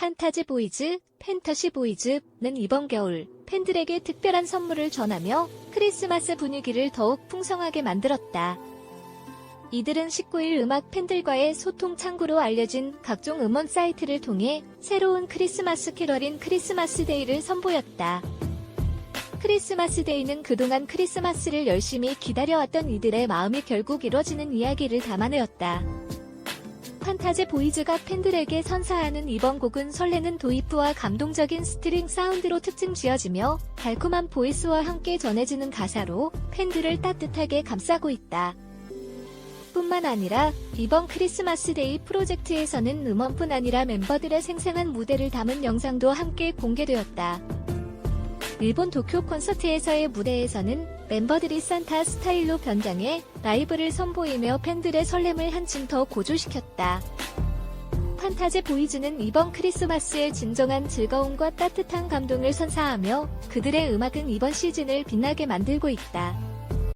판타지 보이즈, 팬터시 보이즈는 이번 겨울 팬들에게 특별한 선물을 전하며 크리스마스 분위기를 더욱 풍성하게 만들었다. 이들은 19일 음악 팬들과의 소통 창구로 알려진 각종 음원 사이트를 통해 새로운 크리스마스 캐럴인 크리스마스 데이를 선보였다. 크리스마스 데이는 그동안 크리스마스를 열심히 기다려왔던 이들의 마음이 결국 이뤄지는 이야기를 담아내었다. 판타지 보이즈가 팬들에게 선사하는 이번 곡은 설레는 도입부와 감동적인 스트링 사운드로 특징 지어지며 달콤한 보이스와 함께 전해지는 가사로 팬들을 따뜻하게 감싸고 있다. 뿐만 아니라 이번 크리스마스 데이 프로젝트에서는 음원뿐 아니라 멤버들의 생생한 무대를 담은 영상도 함께 공개되었다. 일본 도쿄 콘서트에서의 무대에서는 멤버들이 산타 스타일로 변장해 라이브를 선보이며 팬들의 설렘을 한층 더 고조시켰다. 판타지 보이즈는 이번 크리스마스의 진정한 즐거움과 따뜻한 감동을 선사하며 그들의 음악은 이번 시즌을 빛나게 만들고 있다.